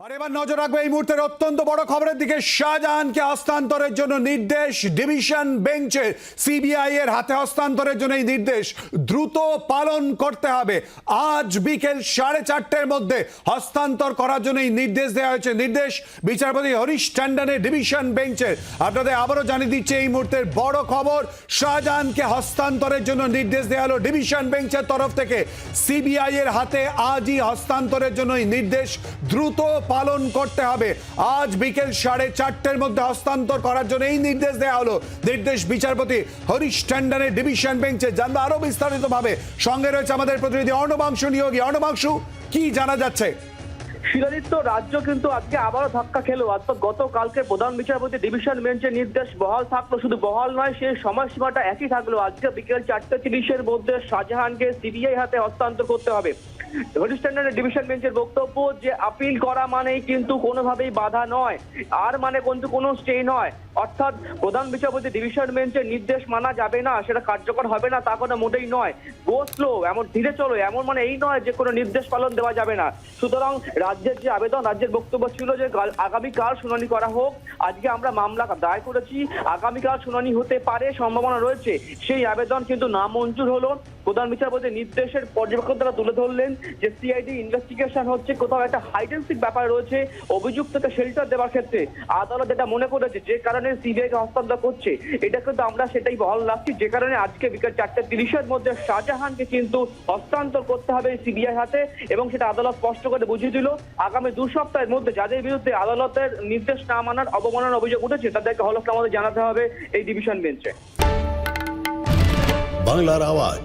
আর এবার নজর রাখবে এই মুহূর্তের অত্যন্ত বড় খবরের দিকে। শাহজাহানকে হস্তান্তরের জন্য নির্দেশ ডিভিশন বেঞ্চের সিবিআই এর হাতে হস্তান্তরের জন্য এই নির্দেশ দ্রুত পালন করতে হবে। আজ বিকেল সাড়ে চারটের মধ্যে হস্তান্তর করার জন্য এই নির্দেশ দেওয়া হয়েছে। নির্দেশ বিচারপতি হরিশ ট্যান্ডনের ডিভিশন বেঞ্চের আপনাদের আবারও জানিয়ে দিচ্ছে, এই মুহূর্তের বড় খবর, শাহজাহানকে হস্তান্তরের জন্য নির্দেশ দেওয়া হলো ডিভিশন বেঞ্চের তরফ থেকে। সিবিআই এর হাতে আজই হস্তান্তরের জন্য এই নির্দেশ দ্রুত পালন করতে হবে। আজ বিকেল সাড়ে চারটের মধ্যে হস্তান্তর করার জন্য এই নির্দেশ দেওয়া হলো। নির্দেশ বিচারপতি হরিশ ট্যান্ডনের ডিভিশন বেঞ্চে জানব আরও বিস্তারিত ভাবে সঙ্গে রয়েছে আমাদের প্রতিনিধি অর্ণবাংশু নিয়োগী। অর্ণবাংশু, কি জানা যাচ্ছে? শিলাদিত্য, রাজ্য কিন্তু আজকে আবারও ধাক্কা খেলো। অর্থাৎ গতকালকে প্রধান বিচারপতি ডিভিশন বেঞ্চের নির্দেশ, বহাল থাকল। শুধু বহাল নয় সেই সময়সীমাটা একই থাকল। আজকে বিকেল চারটে তিরিশের মধ্যে শাহজাহানকে সিবিআই হাতে হস্তান্তর করতে হবে। হরিস্ট্যান্ডার্ড ডিভিশন বেঞ্চের বক্তব্য যে আপিল করা মানেই কিন্তু কোনোভাবেই বাধা নয়। আর মানে কিন্তু কোনো স্টে নয়। অর্থাৎ প্রধান বিচারপতি ডিভিশন বেঞ্চের নির্দেশ মানা যাবে না, সেটা কার্যকর হবে না, তা কোনো মোটেই নয়। গো স্লো এমন ধীরে চলো, এমন মানে এই নয় যে কোনো নির্দেশ পালন দেওয়া যাবে না। সুতরাং রাজ্যের যে আবেদন, রাজ্যের বক্তব্য ছিল যে কাল- আগামীকাল শুনানি করা হোক, আজকে আমরা মামলা দায়ের করেছি, আগামীকাল শুনানি হতে পারে, সম্ভাবনা রয়েছে। সেই আবেদন কিন্তু নামঞ্জুর হলো। প্রধান বিচারপতি নির্দেশের পর্যবেক্ষণ তারা তুলে ধরলেন যে সিআইডি ইনভেস্টিগেশন হচ্ছে কোথাও একটা হাইডেন্সিক ব্যাপার রয়েছে, অভিযুক্তকে শেল্টার দেওয়ার ক্ষেত্রে। আদালত যেটা মনে করেছে যে কারণে সিবিআই কে হস্তান্তর করছে। এটা কিন্তু আমরা সেটাই বহাল রাখছি, যে কারণে আজকে বিকেল চারটে তিরিশের মধ্যে শাহজাহানকে কিন্তু হস্তান্তর করতে হবে সিবিআই হাতে এবং সেটা আদালত স্পষ্ট করে বুঝিয়ে দিল আগামী দু সপ্তাহের মধ্যে যাদের বিরুদ্ধে আদালতের নির্দেশ না মানার অবমাননার অভিযোগ উঠেছে, তাদেরকে আমাদের জানাতে হবে এই ডিভিশন বেঞ্চে। বাংলার আওয়াজ